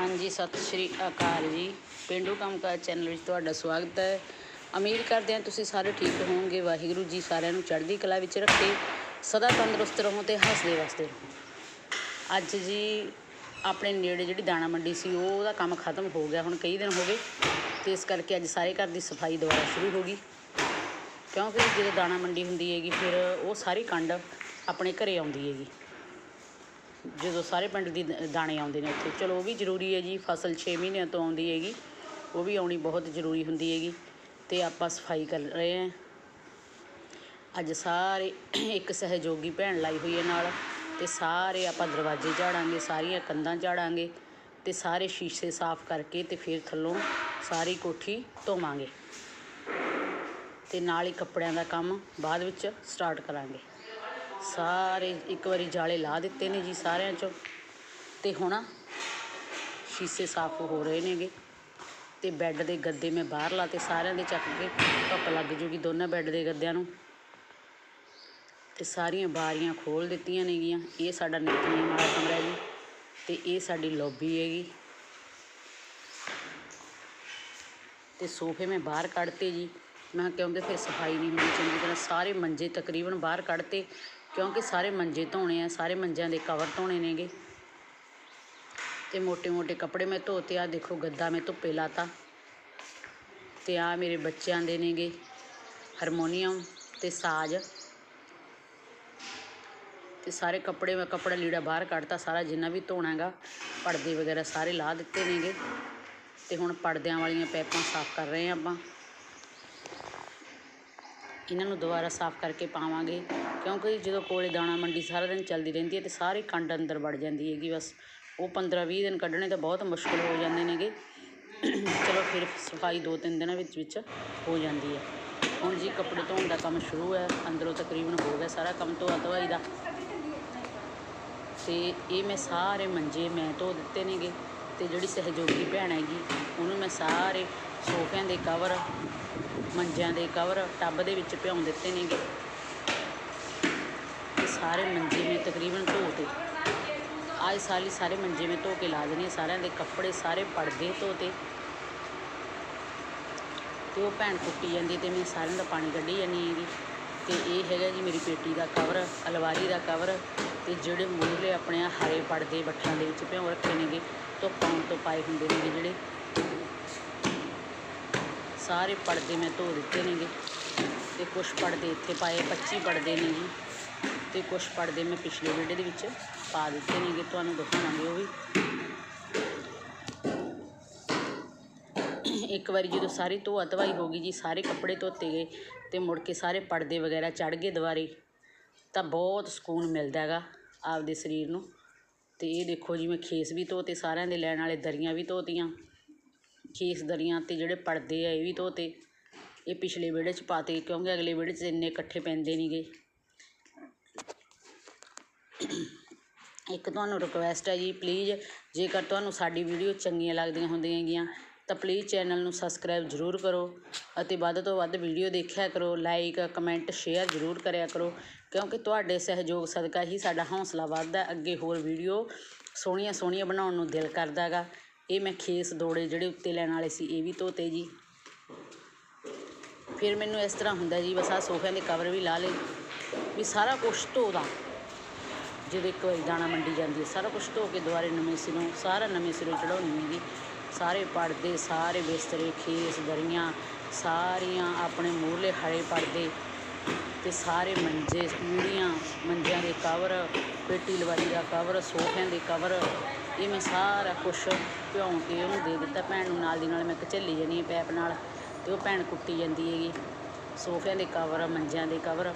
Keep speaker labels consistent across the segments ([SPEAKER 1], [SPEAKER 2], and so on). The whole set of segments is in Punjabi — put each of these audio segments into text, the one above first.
[SPEAKER 1] ਹਾਂਜੀ, ਸਤਿ ਸ਼੍ਰੀ ਅਕਾਲ ਜੀ। ਪਿੰਡੂ ਕੰਮਕਾਰ ਚੈਨਲ ਵਿੱਚ ਤੁਹਾਡਾ ਸਵਾਗਤ ਹੈ। ਉਮੀਦ ਕਰਦੇ ਹਾਂ ਤੁਸੀਂ ਸਾਰੇ ਠੀਕ ਹੋਵੋਗੇ। ਵਾਹਿਗੁਰੂ ਜੀ ਸਾਰਿਆਂ ਨੂੰ ਚੜ੍ਹਦੀ ਕਲਾ ਵਿੱਚ ਰੱਖੇ। ਸਦਾ ਤੰਦਰੁਸਤ ਰਹੋ ਤੇ ਹੱਸਦੇ ਵਸਦੇ ਰਹੋ। ਅੱਜ ਜੀ ਆਪਣੇ ਨੇੜੇ ਜਿਹੜੀ ਦਾਣਾ ਮੰਡੀ ਸੀ ਉਹ ਉਹਦਾ ਕੰਮ ਖਤਮ ਹੋ ਗਿਆ। ਹੁਣ ਕਈ ਦਿਨ ਹੋ ਗਏ ਤੇ ਇਸ ਕਰਕੇ ਅੱਜ ਸਾਰੇ ਘਰ ਦੀ ਸਫ਼ਾਈ ਦੁਬਾਰਾ ਸ਼ੁਰੂ ਹੋ ਗਈ। ਕਿਉਂਕਿ ਜਦੋਂ ਦਾਣਾ ਮੰਡੀ ਹੁੰਦੀ ਹੈਗੀ, ਫਿਰ ਉਹ ਸਾਰੀ ਕੰਡ ਆਪਣੇ ਘਰੇ ਆਉਂਦੀ ਹੈਗੀ। ਜਦੋਂ ਸਾਰੇ ਪਿੰਡ ਦੀ ਦ- ਦਾਣੇ ਆਉਂਦੇ ਨੇ ਉੱਥੇ। ਚਲੋ, ਉਹ ਵੀ ਜ਼ਰੂਰੀ ਹੈ ਜੀ, ਫਸਲ 6 ਮਹੀਨਿਆਂ ਤੋਂ ਆਉਂਦੀ ਹੈਗੀ। ਉਹ ਵੀ ਆਉਣੀ ਬਹੁਤ ਜ਼ਰੂਰੀ ਹੁੰਦੀ ਹੈਗੀ। ਤੇ ਆਪਾਂ ਸਫ਼ਾਈ ਕਰ ਰਹੇ ਹਾਂ। ਅੱਜ ਸਾਰੇ ਇੱਕ ਸਹਿਯੋਗੀ ਭੈਣ ਲਾਈ ਹੋਈ ਹੈ ਨਾਲ। ਤੇ ਸਾਰੇ ਆਪਾਂ ਦਰਵਾਜ਼ੇ ਝਾੜਾਂਗੇ, ਸਾਰੀਆਂ ਕੰਧਾਂ ਝਾੜਾਂਗੇ। ਤੇ ਸਾਰੇ ਸ਼ੀਸ਼ੇ ਸਾਫ਼ ਕਰਕੇ ਤੇ ਫਿਰ ਥੱਲੋਂ ਸਾਰੀ ਕੋਠੀ ਧੋਵਾਂਗੇ। ਤੇ ਨਾਲ ਹੀ ਕੱਪੜਿਆਂ ਦਾ ਕੰਮ ਬਾਅਦ ਵਿੱਚ ਸਟਾਰਟ ਕਰਾਂਗੇ। ਸਾਰੇ ਇੱਕ ਵਾਰੀ ਜਾਲੇ ਲਾ ਦਿੱਤੇ ਨੇ ਜੀ ਸਾਰਿਆਂ ਚੋਂ। ਤੇ ਹੁਣ ਸ਼ੀਸ਼ੇ ਸਾਫ਼ ਹੋ ਰਹੇ ਨੇਗੇ। ਤੇ ਬੈੱਡ ਦੇ ਗੱਦੇ ਮੈਂ ਬਾਹਰ ਲਾਤੇ, ਸਾਰਿਆਂ ਦੇ ਚੱਕ ਕੇ ਧੁੱਪ ਲੱਗ ਜੂਗੀ ਦੋਨਾਂ ਬੈੱਡ ਦੇ ਗੱਦਿਆਂ ਨੂੰ। ਤੇ ਸਾਰੀਆਂ ਬਾਰੀਆਂ ਖੋਲ ਦਿੱਤੀਆਂ ਨੇਗੀਆਂ। ਇਹ ਸਾਡਾ ਨਿਤਨੇਮ ਵਾਲਾ ਕਮਰਾ ਹੈ ਜੀ, ਤੇ ਇਹ ਸਾਡੀ ਲੌਬੀ ਹੈਗੀ। ਤੇ ਸੋਫੇ ਮੈਂ ਬਾਹਰ ਕੱਢਤੇ ਜੀ। ਮੈਂ ਕਿਹਾ ਕਿਉਂਕਿ ਫਿਰ ਸਫ਼ਾਈ ਨਹੀਂ ਹੁੰਦੀ ਚੰਗੀ ਤਰ੍ਹਾਂ। ਸਾਰੇ ਮੰਜੇ ਤਕਰੀਬਨ ਬਾਹਰ ਕੱਢਤੇ। ਕਿਉਂਕਿ ਸਾਰੇ ਮੰਜੇ ਧੋਣੇ ਆ, ਸਾਰੇ ਮੰਜਿਆਂ ਦੇ ਕਵਰ ਧੋਣੇ ਨੇਗੇ। ਤੇ ਮੋٹے-ਮੋٹے ਕੱਪੜੇ ਮੈਂ ਧੋਤੇ ਆ ਦੇਖੋ ਗੱਦਾ ਮੈਂ ਧੁੱਪੇ ਲਾਤਾ। ਤੇ ਆ ਮੇਰੇ ਬੱਚਿਆਂ ਦੇ ਨੇਗੇ ਹਰਮੋਨੀਅਮ ਤੇ ਸਾਜ਼। ਤੇ ਸਾਰੇ ਕੱਪੜੇ ਮੈਂ ਕੱਪੜਾ ਲੀੜਾ ਬਾਹਰ ਕੱਢਤਾ, ਸਾਰਾ ਜਿੰਨਾ ਵੀ ਧੋਣਾਗਾ ਪਰਦੇ ਵਗੈਰਾ ਸਾਰੇ ਲਾ ਦਿੱਤੇ ਨੇਗੇ। ਤੇ ਹੁਣ ਪਰਦਿਆਂ ਵਾਲੀਆਂ ਪੈਪਾਂ ਸਾਫ਼ ਕਰ ਰਹੇ ਆ ਆਪਾਂ। ਇਹਨਾਂ ਨੂੰ ਦੁਬਾਰਾ ਸਾਫ਼ ਕਰਕੇ ਪਾਵਾਂਗੇ, ਕਿਉਂਕਿ ਜਦੋਂ ਕੋਲੇ ਦਾਣਾ ਮੰਡੀ ਸਾਰਾ ਦਿਨ ਚੱਲਦੀ ਰਹਿੰਦੀ ਹੈ ਤੇ ਸਾਰੀ ਕੰਡ ਅੰਦਰ ਵੜ ਜਾਂਦੀ ਹੈਗੀ ਬਸ। ਉਹ 15-20 ਦਿਨ ਕੱਢਣੇ ਤਾਂ ਬਹੁਤ ਮੁਸ਼ਕਲ ਹੋ ਜਾਂਦੇ ਨੇਗੇ। ਚਲੋ ਫਿਰ ਸਫ਼ਾਈ ਦੋ ਤਿੰਨ ਦਿਨਾਂ ਵਿੱਚ ਵਿੱਚ ਹੋ ਜਾਂਦੀ ਹੈ। ਹੁਣ ਜੀ ਕੱਪੜੇ ਧੋਣ ਦਾ ਕੰਮ ਸ਼ੁਰੂ ਹੈ ਅੰਦਰੋਂ ਤਕਰੀਬਨ ਹੋ ਗਿਆ ਸਾਰਾ ਕੰਮ ਧੋਆ ਧਵਾਈ ਦਾ। ਤੇ ਇਹ ਮੈਂ ਸਾਰੇ ਮੰਜੇ ਮੈਂ ਧੋ ਦਿੱਤੇ ਨੇਗੇ ਤੇ ਜਿਹੜੀ ਸਹਿਯੋਗੀ ਭੈਣ ਹੈਗੀ, ਉਹਨੂੰ ਮੈਂ ਸਾਰੇ ਸੋਫਿਆਂ ਦੇ ਕਵਰ ਮੰਜਿਆਂ ਦੇ ਕਵਰ ਟੱਬ ਦੇ ਵਿੱਚ ਭਿਉਂ ਦਿੱਤੇ ਨੇਗੇ। ਤੇ ਸਾਰੇ ਮੰਜੇ ਮੈਂ ਤਕਰੀਬਨ ਧੋਤੇ ਅੱਜ ਸਾਲੀ ਸਾਰੇ ਮੰਜੇ ਮੈਂ ਧੋ ਕੇ ਲਾ ਦੇਣੇ ਸਾਰਿਆਂ ਦੇ ਕੱਪੜੇ ਸਾਰੇ ਪਰਦੇ ਧੋਤੇ ਤੇ। ਉਹ ਭੈਣ ਕੁੱਟੀ ਜਾਂਦੀ ਤੇ ਮੈਂ ਸਾਰਿਆਂ ਦਾ ਪਾਣੀ ਕੱਢੀ ਜਾਂਦੀ ਹੈਗੀ ਤੇ ਇਹ ਹੈਗਾ ਜੀ ਮੇਰੀ ਪੇਟੀ ਦਾ ਕਵਰ ਅਲਵਾਰੀ ਦਾ ਕਵਰ ਤੇ ਜਿਹੜੇ ਮੂਹਰੇ ਆਪਣੇ ਹਰੇ ਪਰਦੇ ਬੱਠਾਂ ਦੇ ਵਿੱਚ ਭਿਉਂ ਰੱਖੇ ਨੇਗੇ, ਧੁੱਪ ਆਉਣ ਤੋਂ ਪਾਏ ਹੁੰਦੇ ਨੇਗੇ ਜਿਹੜੇ। ਸਾਰੇ ਪਰਦੇ ਮੈਂ ਧੋ ਦਿੱਤੇ ਨੇਗੇ ਤੇ ਕੁਝ ਪਰਦੇ ਇੱਥੇ ਪਾਏ 25 ਪਰਦੇ ਨੇ ਜੀ। ਤੇ ਕੁਝ ਪਰਦੇ ਮੈਂ ਪਿਛਲੇ ਵੀਡੀਓ ਦੇ ਵਿੱਚ ਪਾ ਦਿੱਤੇ ਨੇਗੇ, ਤੁਹਾਨੂੰ ਦਿਖਾਵਾਂਗੇ ਉਹ ਵੀ। ਇੱਕ ਵਾਰੀ ਜਦੋਂ ਸਾਰੀ ਧੋਆ ਧਵਾਈ ਹੋ ਗਈ ਜੀ, ਸਾਰੇ ਕੱਪੜੇ ਧੋਤੇ ਗਏ ਤੇ ਮੁੜ ਕੇ ਸਾਰੇ ਪਰਦੇ ਵਗੈਰਾ ਚੜ ਗਏ ਦੁਬਾਰੇ, ਤਾਂ ਬਹੁਤ ਸਕੂਨ ਮਿਲਦਾ ਹੈਗਾ ਆਪਦੇ ਸਰੀਰ ਨੂੰ। ਤੇ ਇਹ ਦੇਖੋ ਜੀ, ਮੈਂ ਖੇਸ ਵੀ ਧੋਤੇ, ਸਾਰਿਆਂ ਦੇ ਲੈਣ ਵਾਲੇ ਦਰੀਆਂ ਵੀ ਧੋਤੀਆਂ। ਖੇਸ ਦਰੀਆਂ ਤੇ ਜਿਹੜੇ ਪਰਦੇ ਆ ਇਹ ਵੀ ਧੋਤੇ ਇਹ ਪਿਛਲੇ ਵਿਹੜੇ 'ਚ ਪਾਤੇ ਕਿਉਂਕਿ ਅਗਲੇ ਵਿਹੜੇ 'ਚ ਇੰਨੇ ਇਕੱਠੇ ਪੈਂਦੇ ਨਹੀਂਗੇ ਇੱਕ ਤੁਹਾਨੂੰ ਰਿਕੁਐਸਟ ਹੈ ਜੀ ਪਲੀਜ਼ ਜੇਕਰ ਤੁਹਾਨੂੰ ਸਾਡੀ ਵੀਡੀਓ ਚੰਗੀਆਂ ਲੱਗਦੀਆਂ ਹੁੰਦੀਆਂ ਹੈਗੀਆਂ, ਤਾਂ ਪਲੀਜ਼ ਚੈਨਲ ਨੂੰ ਸਬਸਕ੍ਰਾਈਬ ਜ਼ਰੂਰ ਕਰੋ ਅਤੇ ਵੱਧ ਤੋਂ ਵੱਧ ਵੀਡੀਓ ਦੇਖਿਆ ਕਰੋ ਲਾਈਕ ਕਮੈਂਟ ਸ਼ੇਅਰ ਜ਼ਰੂਰ ਕਰਿਆ ਕਰੋ, ਕਿਉਂਕਿ ਤੁਹਾਡੇ ਸਹਿਯੋਗ ਸਦਕਾ ਹੀ ਸਾਡਾ ਹੌਸਲਾ ਵੱਧਦਾ, ਅੱਗੇ ਹੋਰ ਵੀਡੀਓ ਸੋਹਣੀਆਂ ਸੋਹਣੀਆਂ ਬਣਾਉਣ ਨੂੰ ਦਿਲ ਕਰਦਾ ਹੈਗਾ। ਇਹ ਮੈਂ ਖੇਸ ਦੋੜੇ ਜਿਹੜੇ ਉੱਤੇ ਲੈਣ ਵਾਲੇ ਸੀ, ਇਹ ਵੀ ਧੋਤੇ ਜੀ। ਫਿਰ ਮੈਨੂੰ ਇਸ ਤਰ੍ਹਾਂ ਹੁੰਦਾ ਜੀ, ਬਸ ਆਹ ਸੋਫਿਆਂ ਦੇ ਕਵਰ ਵੀ ਲਾ ਲਏ, ਵੀ ਸਾਰਾ ਕੁਛ ਧੋਦਾ। ਜਦੋਂ ਇੱਕ ਵਾਰੀ ਦਾਣਾ ਮੰਡੀ ਜਾਂਦੀ ਹੈ, ਸਾਰਾ ਕੁਝ ਧੋ ਕੇ ਦੁਬਾਰੇ ਨਵੇਂ ਸਿਰੋਂ, ਸਾਰਾ ਨਵੇਂ ਸਿਰੋਂ ਚੜਾਉਣੀ ਹੈਗੀ ਸਾਰੇ ਪਰਦੇ, ਸਾਰੇ ਬਿਸਤਰੇ, ਖੇਸ, ਦਰੀਆਂ, ਸਾਰੀਆਂ ਆਪਣੇ ਮੂਹਰਲੇ ਹਰੇ ਪਰਦੇ ਤੇ ਸਾਰੇ ਮੰਜੇ ਮੂੜੀਆਂ ਮੰਜਿਆਂ ਦੇ ਕਵਰ ਪੇਟੀ ਲਵਾਰੀ ਦਾ ਕਵਰ ਸੋਫਿਆਂ ਦੇ ਕਵਰ ਇਹ ਮੈਂ ਸਾਰਾ ਕੁਛ ਭਿਉਂ ਕੇ ਉਹਨੂੰ ਦੇ ਦਿੱਤਾ। ਭੈਣ ਨੂੰ ਨਾਲ ਦੀ ਨਾਲ ਮੈਂ ਕਚੱਲੀ ਜਾਨੀ ਹਾਂ ਪੈਪ ਨਾਲ ਤੇ ਉਹ ਭੈਣ ਕੁੱਟੀ ਜਾਂਦੀ ਹੈਗੀ। ਸੋਫਿਆਂ ਦੇ ਕਵਰ ਮੰਜਿਆਂ ਦੇ ਕਵਰ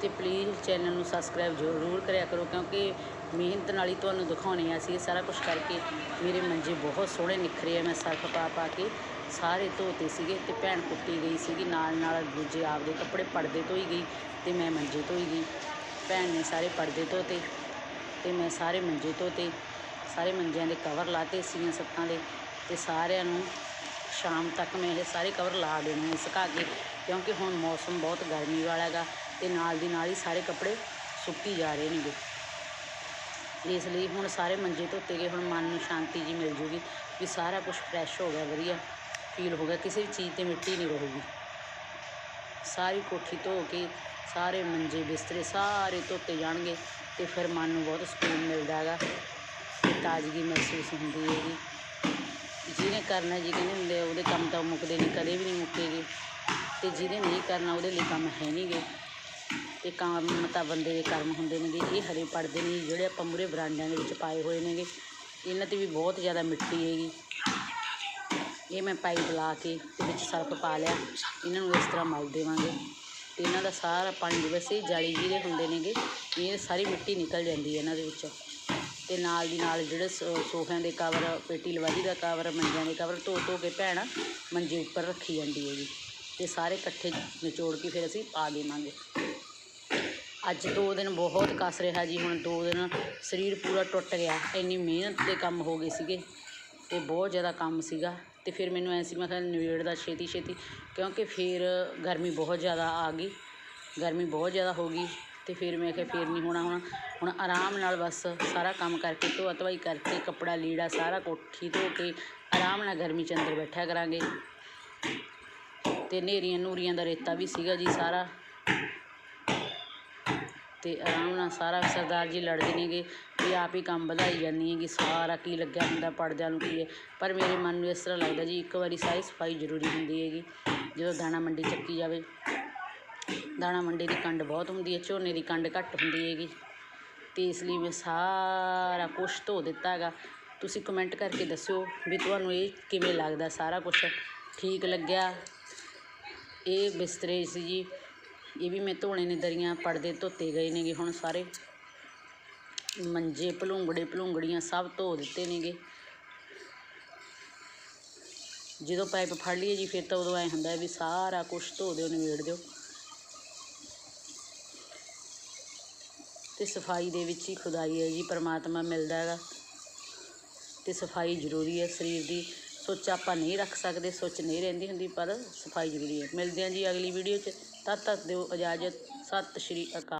[SPEAKER 1] ਤੇ ਪਲੀਜ਼ ਚੈਨਲ ਨੂੰ ਸਬਸਕ੍ਰਾਈਬ ਜ਼ਰੂਰ ਕਰਿਆ ਕਰੋ ਕਿਉਂਕਿ ਮਿਹਨਤ ਨਾਲ ਹੀ ਤੁਹਾਨੂੰ ਦਿਖਾਉਣੇ ਆ ਸੀ ਸਾਰਾ ਕੁਝ ਕਰਕੇ। ਮੇਰੇ ਮੰਜੇ ਬਹੁਤ ਸੋਹਣੇ ਨਿਖਰੇ ਆ, ਮੈਂ ਸਰਫ ਪਾ ਪਾ ਕੇ। ਸਾਰੇ ਧੋਤੇ ਸੀਗੇ ਤੇ ਭੈਣ ਕੁੱਟੀ ਗਈ ਸੀਗੀ, ਨਾਲ ਨਾਲ ਦੂਜੇ ਆਪਦੇ ਕੱਪੜੇ ਪਰਦੇ ਧੋਈ ਗਈ ਤੇ ਮੈਂ ਮੰਜੇ ਧੋਈ ਗਈ। ਭੈਣ ਨੇ ਸਾਰੇ ਪਰਦੇ ਧੋਤੇ ਤੇ ਮੈਂ ਸਾਰੇ ਮੰਜੇ ਧੋਤੇ, ਸਾਰੇ ਮੰਜਿਆਂ ਦੇ ਕਵਰ ਲਾਤੇ ਸੀਆਂ ਸੱਤਾਂ ਦੇ ਤੇ ਸਾਰਿਆਂ ਨੂੰ ਸ਼ਾਮ ਤੱਕ ਮੈਂ ਇਹ ਸਾਰੇ ਕਵਰ ਲਾ ਦੇਣੇ ਸੁਕਾ ਕੇ, ਕਿਉਂਕਿ ਹੁਣ ਮੌਸਮ ਬਹੁਤ ਗਰਮੀ ਵਾਲਾ ਹੈਗਾ ਤੇ ਨਾਲ ਦੀ ਨਾਲ ਹੀ ਸਾਰੇ ਕੱਪੜੇ ਸੁੱਕੀ ਜਾ ਰਹੇ ਨੇਗੇ। ਇਸ ਲਈ ਹੁਣ ਸਾਰੇ ਮੰਜੇ ਧੋਤੇ ਗਏ, ਹੁਣ ਮਨ ਨੂੰ ਸ਼ਾਂਤੀ ਜੀ ਮਿਲ ਜੂਗੀ ਵੀ ਸਾਰਾ ਕੁਝ ਫਰੈਸ਼ ਹੋ ਗਿਆ, ਵਧੀਆ। ਫੀਲ ਹੋ ਗਿਆ, ਕਿਸੇ ਵੀ ਚੀਜ਼ ਤੇ ਮਿੱਟੀ ਨਹੀਂ ਰਹੂਗੀ। ਸਾਰੀ ਕੋਠੀ ਧੋ ਕੇ, ਸਾਰੇ ਮੰਜੇ ਬਿਸਤਰੇ ਸਾਰੇ ਧੋਤੇ ਜਾਣਗੇ ਤੇ ਫਿਰ ਮਨ ਨੂੰ ਬਹੁਤ ਸਕੂਨ ਮਿਲਦਾ ਹੈਗਾ, ਤੇ ਤਾਜ਼ਗੀ ਮਹਿਸੂਸ ਹੁੰਦੀ ਹੈਗੀ। ਜਿਹਨੇ ਕਰਨਾ ਜੀ ਕਹਿੰਦੇ ਹੁੰਦੇ, ਉਹਦੇ ਕੰਮ ਤਾਂ ਮੁੱਕਦੇ ਨਹੀਂ, ਕਦੇ ਵੀ ਨਹੀਂ ਮੁੱਕੇਗੇ। ਤੇ ਜਿਹਨੇ ਨਹੀਂ ਕਰਨਾ, ਉਹਦੇ ਲਈ ਕੰਮ ਹੈ ਨਹੀਂਗੇ ਤੇ ਕੰਮ ਤਾਂ ਬੰਦੇ ਦੇ ਕਰਮ ਹੁੰਦੇ ਨੇਗੇ, ਇਹ ਹਰੇ ਪੜਦੇ ਨੇ ਜਿਹੜੇ ਆਪਾਂ ਮੂਰੇ ਬਰਾਂਡਿਆਂ ਦੇ ਵਿੱਚ ਪਾਏ ਹੋਏ ਨੇਗੇ। ਇਹਨਾਂ ਤੇ ਵੀ ਬਹੁਤ ਜ਼ਿਆਦਾ ਮਿੱਟੀ ਹੈਗੀ। ਇਹ ਮੈਂ ਪਾਈਪ ਲਾ ਕੇ ਤੇ ਵਿੱਚ ਸਰਫ ਪਾ ਲਿਆ। ਇਹਨਾਂ ਨੂੰ ਇਸ ਤਰ੍ਹਾਂ ਮਲ ਦੇਵਾਂਗੇ ਤੇ ਇਹਨਾਂ ਦਾ ਸਾਰਾ ਪਾਣੀ ਵੈਸੇ ਜਾਲੀ ਜਿਹਦੇ ਹੁੰਦੇ ਨੇਗੇ, ਇਹ ਸਾਰੀ ਮਿੱਟੀ ਨਿਕਲ ਜਾਂਦੀ ਹੈ ਇਹਨਾਂ ਦੇ ਵਿੱਚੋਂ। ਤੇ ਨਾਲ ਦੀ ਨਾਲ ਜਿਹੜੇ ਸੋ- ਸੋਫਿਆਂ ਦੇ ਕਵਰ ਪੇਟੀ ਲਵਾਰੀ ਦਾ ਕਵਰ ਮੰਜਿਆਂ ਦੇ ਕਵਰ ਧੋ ਧੋ ਕੇ ਭੈਣ ਮੰਜੇ ਉੱਪਰ ਰੱਖੀ ਜਾਂਦੀ ਹੈ ਜੀ ਤੇ ਸਾਰੇ ਇਕੱਠੇ ਨਿਚੋੜ ਕੇ ਫਿਰ ਅਸੀਂ ਪਾ ਦੇਵਾਂਗੇ। ਅੱਜ ਦੋ ਦਿਨ ਬਹੁਤ ਕੱਸ ਰਿਹਾ ਜੀ, ਹੁਣ ਦੋ ਦਿਨ ਸਰੀਰ ਪੂਰਾ ਟੁੱਟ ਗਿਆ। ਇੰਨੀ ਮਿਹਨਤ ਦੇ ਕੰਮ ਹੋ ਗਏ ਸੀਗੇ। ਅਤੇ ਬਹੁਤ ਜ਼ਿਆਦਾ ਕੰਮ ਸੀਗਾ ਅਤੇ ਫਿਰ ਮੈਨੂੰ ਐਂ ਸੀ, ਮੈਂ ਕਿਹਾ ਨਿਬੇੜ ਦਾ ਛੇਤੀ ਛੇਤੀ, ਕਿਉਂਕਿ ਫਿਰ ਗਰਮੀ ਬਹੁਤ ਜ਼ਿਆਦਾ ਆ ਗਈ, ਗਰਮੀ ਬਹੁਤ ਜ਼ਿਆਦਾ ਹੋ ਗਈ ਅਤੇ ਫਿਰ ਮੈਂ ਕਿਹਾ ਫਿਰ ਨਹੀਂ ਹੋਣਾ, ਹੁਣ ਹੁਣ ਆਰਾਮ ਨਾਲ ਬਸ ਸਾਰਾ ਕੰਮ ਕਰਕੇ, ਧੋਆ ਧਵਾਈ ਕਰਕੇ, ਕੱਪੜਾ ਲੀੜਾ ਸਾਰਾ ਕੋਠੀ ਧੋ ਕੇ ਆਰਾਮ ਨਾਲ ਗਰਮੀ 'ਚ ਅੰਦਰ ਬੈਠਿਆ ਕਰਾਂਗੇ। ਅਤੇ ਨੇਰੀਆਂ ਨੂਰੀਆਂ ਦਾ ਰੇਤਾ ਵੀ ਸੀਗਾ ਜੀ ਸਾਰਾ। ਤੇ ਆਰਾਮ ਨਾਲ ਸਾਰਾ ਸਰਦਾਰ ਜੀ ਲੜਦੇ ਨੇਗੇ ਵੀ ਆਪ ਹੀ ਕੰਮ ਵਧਾਈ ਜਾਂਦੀ ਹੈਗੀ, ਸਾਰਾ ਕੀ ਲੱਗਿਆ ਹੁੰਦਾ ਪੜਦਿਆਂ ਨੂੰ ਕੀ ਹੈ। ਪਰ ਮੇਰੇ ਮਨ ਨੂੰ ਇਸ ਤਰ੍ਹਾਂ ਲੱਗਦਾ ਜੀ, ਇੱਕ ਵਾਰੀ ਸਾਰੀ ਸਫ਼ਾਈ ਜ਼ਰੂਰੀ ਹੁੰਦੀ ਹੈਗੀ, ਜਦੋਂ ਦਾਣਾ ਮੰਡੀ ਚੱਕੀ ਜਾਵੇ। ਦਾਣਾ ਮੰਡੀ ਦੀ ਕੰਡ ਬਹੁਤ ਹੁੰਦੀ ਹੈ, ਝੋਨੇ ਦੀ ਕੰਡ ਘੱਟ ਹੁੰਦੀ ਹੈਗੀ। ਤੇ ਇਸ ਲਈ ਮੈਂ ਸਾਰਾ ਕੁਛ ਧੋ ਦਿੱਤਾ ਹੈਗਾ। ਤੁਸੀਂ ਕਮੈਂਟ ਕਰਕੇ ਦੱਸਿਓ ਵੀ ਤੁਹਾਨੂੰ ਇਹ ਕਿਵੇਂ ਲੱਗਦਾ ਸਾਰਾ ਕੁਛ? ਠੀਕ ਲੱਗਿਆ? ਇਹ ਬਿਸਤਰੇ ਸੀ ਜੀ। ਇਹ ਵੀ ਮੈਂ ਧੋਣੇ ਨੇ ਦਰੀਆਂ ਪਰਦੇ ਧੋਤੇ ਗਏ ਨੇਗੇ, ਹੁਣ ਸਾਰੇ ਮੰਜੇ ਭਲੂੰਗੜੇ ਭਲੂੰਗੜੀਆਂ ਸਭ ਧੋ ਦਿੱਤੇ ਨੇਗੇ। ਜਦੋਂ ਪਾਈਪ ਫੜ ਲਈਏ ਜੀ, ਫਿਰ ਤਾਂ ਉਦੋਂ ਐ ਹੁੰਦਾ ਵੀ ਸਾਰਾ ਕੁਝ ਧੋ ਦਿਓ, ਨਿਬੇੜ ਦਿਓ। ਤੇ ਸਫ਼ਾਈ ਦੇ ਵਿੱਚ ਹੀ ਖੁਦਾਈ ਹੈ ਜੀ, ਪਰਮਾਤਮਾ ਮਿਲਦਾ ਹੈਗਾ। ਤੇ ਸਫ਼ਾਈ ਜ਼ਰੂਰੀ ਹੈ ਸਰੀਰ ਦੀ। ਸੁੱਚ ਆਪਾਂ ਨਹੀਂ ਰੱਖ ਸਕਦੇ, ਸੁੱਚ ਨਹੀਂ ਰਹਿੰਦੀ ਹੁੰਦੀ, ਪਰ ਸਫ਼ਾਈ ਜ਼ਰੂਰੀ ਹੈ। ਮਿਲਦੇ ਹਾਂ ਜੀ ਅਗਲੀ ਵੀਡੀਓ 'ਚ। ਤਦ ਤੱਕ ਦਿਓ ਇਜਾਜ਼ਤ ਸਤਿ ਸ਼੍ਰੀ ਅਕਾਲ।